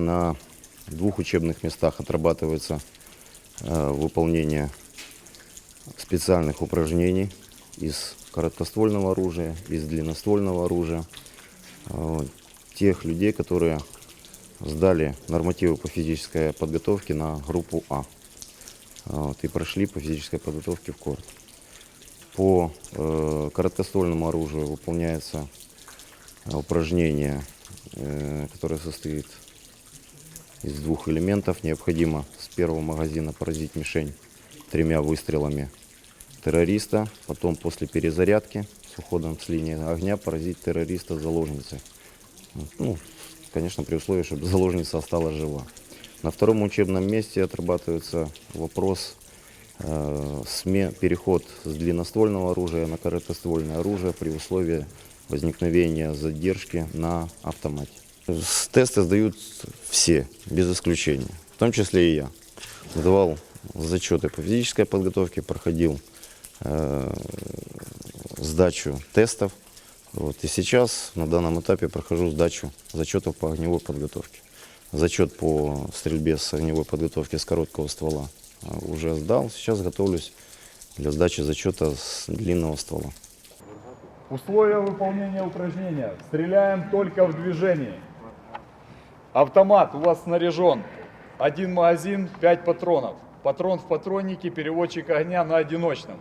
на двух учебных местах отрабатывается э, выполнение специальных упражнений из короткоствольного оружия, из длинноствольного оружия. Э, Тех людей, которые сдали нормативы по физической подготовке на группу А. Вот, и прошли по физической подготовке в корт. По э, короткоствольному оружию выполняется э, упражнение, э, которое состоит из двух элементов. Необходимо с первого магазина поразить мишень тремя выстрелами террориста, потом после перезарядки с уходом с линии огня поразить террориста с заложницей. Ну, конечно, при условии, чтобы заложница осталась жива. На втором учебном месте отрабатывается вопрос э, сме- переход с длинноствольного оружия на короткоствольное оружие при условии возникновения задержки на автомате. Тесты сдают все, без исключения, в том числе и я. Сдавал зачеты по физической подготовке, проходил э, сдачу тестов. Вот. И сейчас на данном этапе прохожу сдачу зачетов по огневой подготовке. Зачет по стрельбе с огневой подготовки с короткого ствола а, уже сдал. Сейчас готовлюсь для сдачи зачета с длинного ствола. Условия выполнения упражнения. Стреляем только в движении. Автомат у вас снаряжен. Один магазин, 5 патронов. Патрон в патроннике, переводчик огня на одиночном.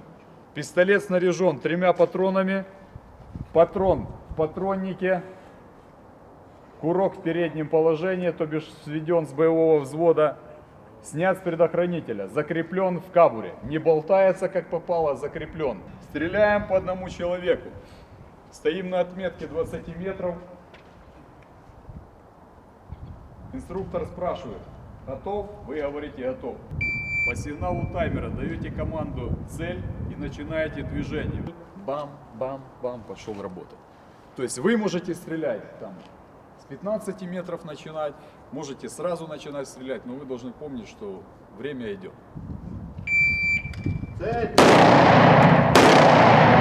Пистолет снаряжен тремя патронами. Патрон в патроннике. Курок в переднем положении, то бишь сведен с боевого взвода. Снят с предохранителя, закреплен в кабуре. Не болтается как попало, закреплен. Стреляем по одному человеку. Стоим на отметке 20 метров. Инструктор спрашивает, готов? Вы говорите готов. По сигналу таймера даете команду цель и начинаете движение. Бам, бам, бам, пошел работать. То есть вы можете стрелять там с 15 метров начинать, можете сразу начинать стрелять, но вы должны помнить, что время идет. Внимание.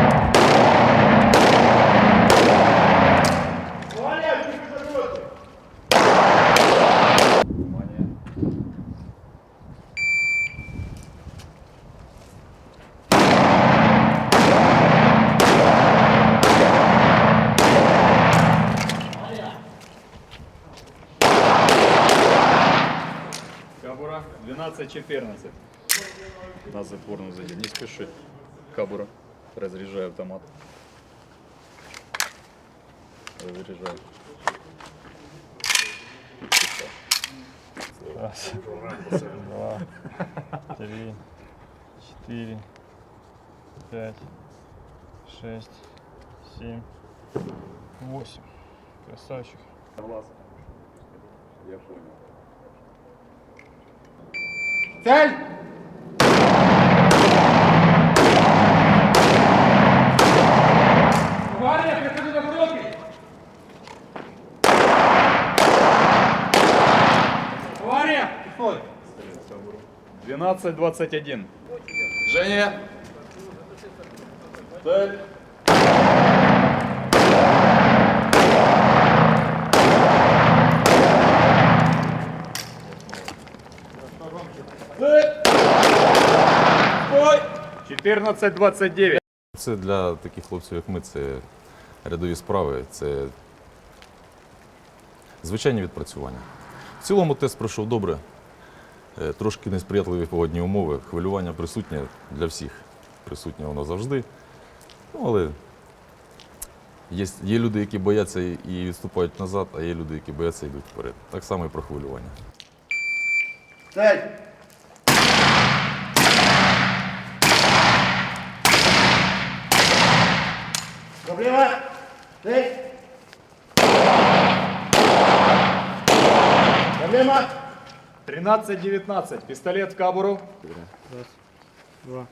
Кабура 12-14. На затворную зайди. Не спеши. Кабура. Разряжаю автомат. Разряжаю. Раз, два, три, четыре, пять, шесть, семь, восемь. Красавчик. Я понял. Кроки! Гвардия! Стой! 12-21. Женя! Цель! Цель! Стой! 14-29. Це для таких хлопців, як ми, це рядові справи, це звичайні відпрацювання. В цілому тест пройшов добре. Е, Трошки несприятливі погодні умови. Хвилювання присутнє для всіх. Присутнє воно завжди. Ну, але є, є люди, які бояться і відступають назад, а є люди, які бояться і йдуть вперед. Так само і про хвилювання. Проблема! Цель! Проблема! 13-19. Пистолет в кабуру. Раз, два,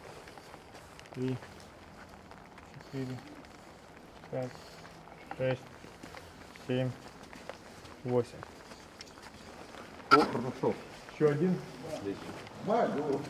три, четыре, пять, шесть, семь, восемь. Еще один. Давай, давай.